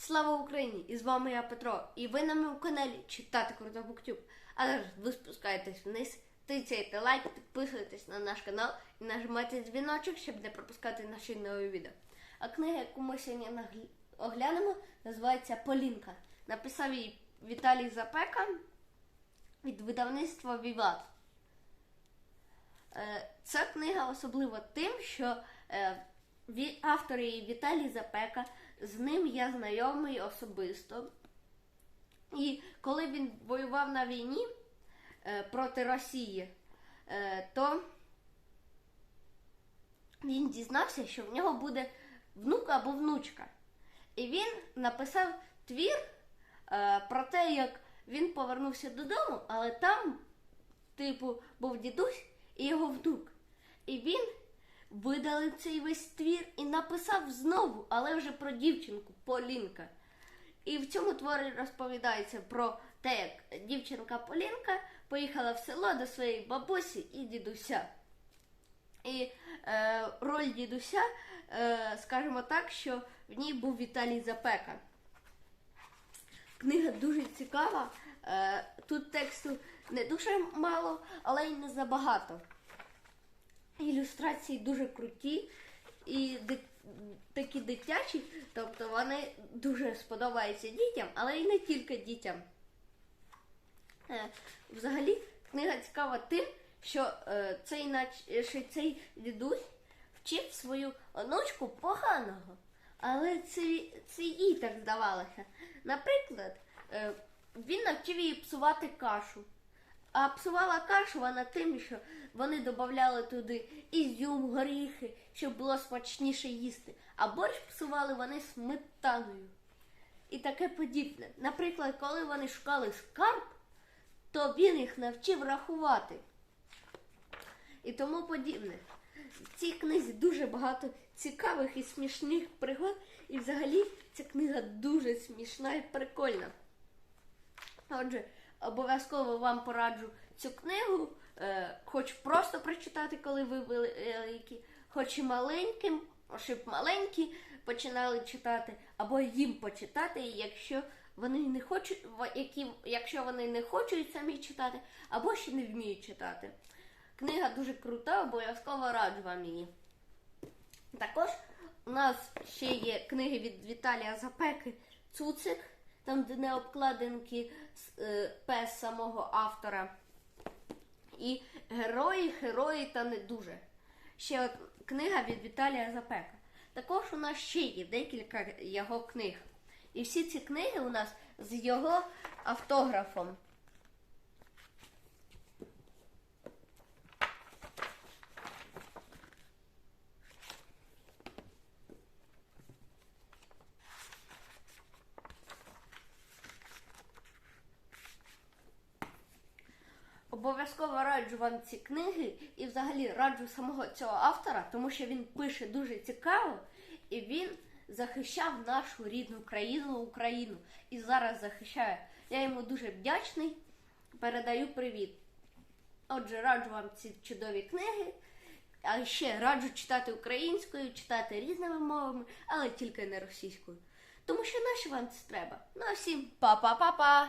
Слава Україні! І з вами я Петро. І ви на моєму каналі читати круто Буктюб. А зараз ви спускаєтесь вниз, тицяйте лайк, підписуйтесь на наш канал і нажимайте дзвіночок, щоб не пропускати наші нові відео. А книга, яку ми сьогодні оглянемо, називається Полінка. Написав її Віталій Запека від видавництва Віват. Е, Ця книга особлива тим, що е, автор її Віталій Запека, з ним я знайомий особисто. І коли він воював на війні е, проти Росії, е, то він дізнався, що в нього буде внук або внучка. І він написав твір е, про те, як він повернувся додому, але там, типу, був дідусь і його внук. І він видалив цей весь твір і написав знову, але вже про дівчинку Полінка. І в цьому творі розповідається про те, як дівчинка Полінка поїхала в село до своєї бабусі і дідуся. І е, роль дідуся, е, скажімо так, що в ній був Віталій Запека. Книга дуже цікава. Е, тут тексту не дуже мало, але й не забагато. Ілюстрації дуже круті і такі дитячі, тобто вони дуже сподобаються дітям, але й не тільки дітям. Е, Взагалі, книга цікава тим, що е, цей, що цей дідусь вчив свою онучку поганого. Але це, це їй так здавалося. Наприклад, е, він навчив її псувати кашу. А псувала кашу вона тим, що вони додавали туди ізюм, горіхи, щоб було смачніше їсти. А борщ псували вони сметаною. І таке подібне. Наприклад, коли вони шукали скарб, то він їх навчив рахувати. І тому подібне. В цій книзі дуже багато цікавих і смішних пригод, і взагалі ця книга дуже смішна і прикольна. Отже, обов'язково вам пораджу цю книгу, е, хоч просто прочитати, коли ви великі, хоч і маленьким, щоб маленькі починали читати, або їм почитати, якщо вони не хочуть, які, якщо вони не хочуть самі читати, або ще не вміють читати. Книга дуже крута, обов'язково раджу вам її. Також у нас ще є книги від Віталія Запеки Цуцик, там де не обкладинки е, пес самого автора. І герої, герої та не дуже. Ще от книга від Віталія Запека. Також у нас ще є декілька його книг. І всі ці книги у нас з його автографом. Обов'язково раджу вам ці книги і взагалі раджу самого цього автора, тому що він пише дуже цікаво і він захищав нашу рідну країну Україну і зараз захищає. Я йому дуже вдячний. Передаю привіт. Отже, раджу вам ці чудові книги. А ще раджу читати українською, читати різними мовами, але тільки не російською. Тому що наші вам це треба. Ну а всім па-па-па-па!